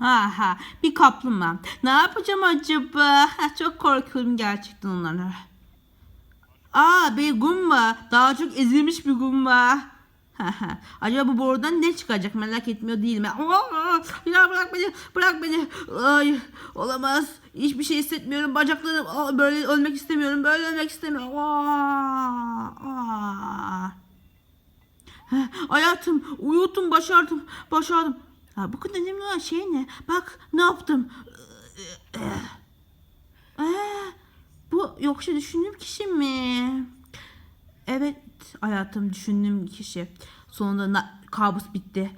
Ha ha bir kaplumbağa. Ne yapacağım acaba? Çok korkuyorum gerçekten onlara. Aa bir gumba. Daha çok ezilmiş bir gumba. Acaba bu borudan ne çıkacak merak etmiyor değilim. Aa, ya bırak beni, bırak beni. Ay, olamaz. Hiçbir şey hissetmiyorum. Bacaklarım aa, böyle ölmek istemiyorum. Böyle ölmek istemiyorum. Aa, aa. Hayatım uyuttum başardım başardım. Ha, bu kadar önemli olan şey ne? Bak ne yaptım. Ee, bu yoksa düşündüğüm kişi mi? Evet hayatım düşündüğüm kişi. Sonunda na- kabus bitti.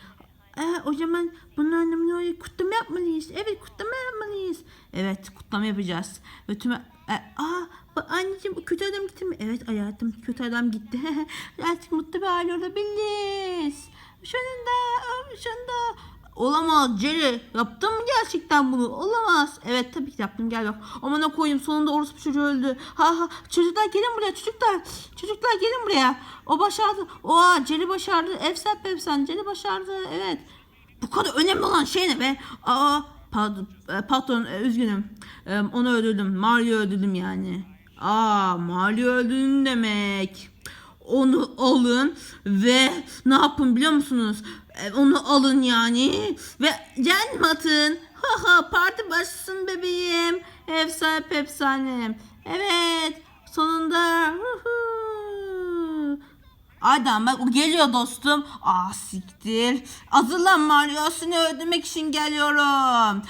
Ee, o zaman bunun anlamına öyle kutlama yapmalıyız. Evet kutlama yapmalıyız. Evet kutlama yapacağız. Ve tüm... E, aa anneciğim kötü adam gitti mi? Evet hayatım kötü adam gitti. Artık mutlu bir aile olabiliriz. Olamaz Jerry. Yaptın mı gerçekten bunu? Olamaz. Evet tabii ki yaptım gel bak. Amına koyayım sonunda orospu çocuğu öldü. Ha ha çocuklar gelin buraya çocuklar. Çocuklar gelin buraya. O başardı. Oha Jerry başardı. Efsen pefsen Jerry başardı. Evet. Bu kadar önemli olan şey ne be? Aa pardon, e, patron e, üzgünüm. E, Onu öldürdüm. Mario öldürdüm yani. Aa Mario öldürdün demek. Onu alın ve ne yapın biliyor musunuz? E, Onu alın yani ve cennet atın. Ha ha parti başlasın bebeğim. Efsane efsane. Evet sonunda. Adam bak o geliyor dostum. Ah siktir. Hazırlan Mario seni öldürmek için geliyorum.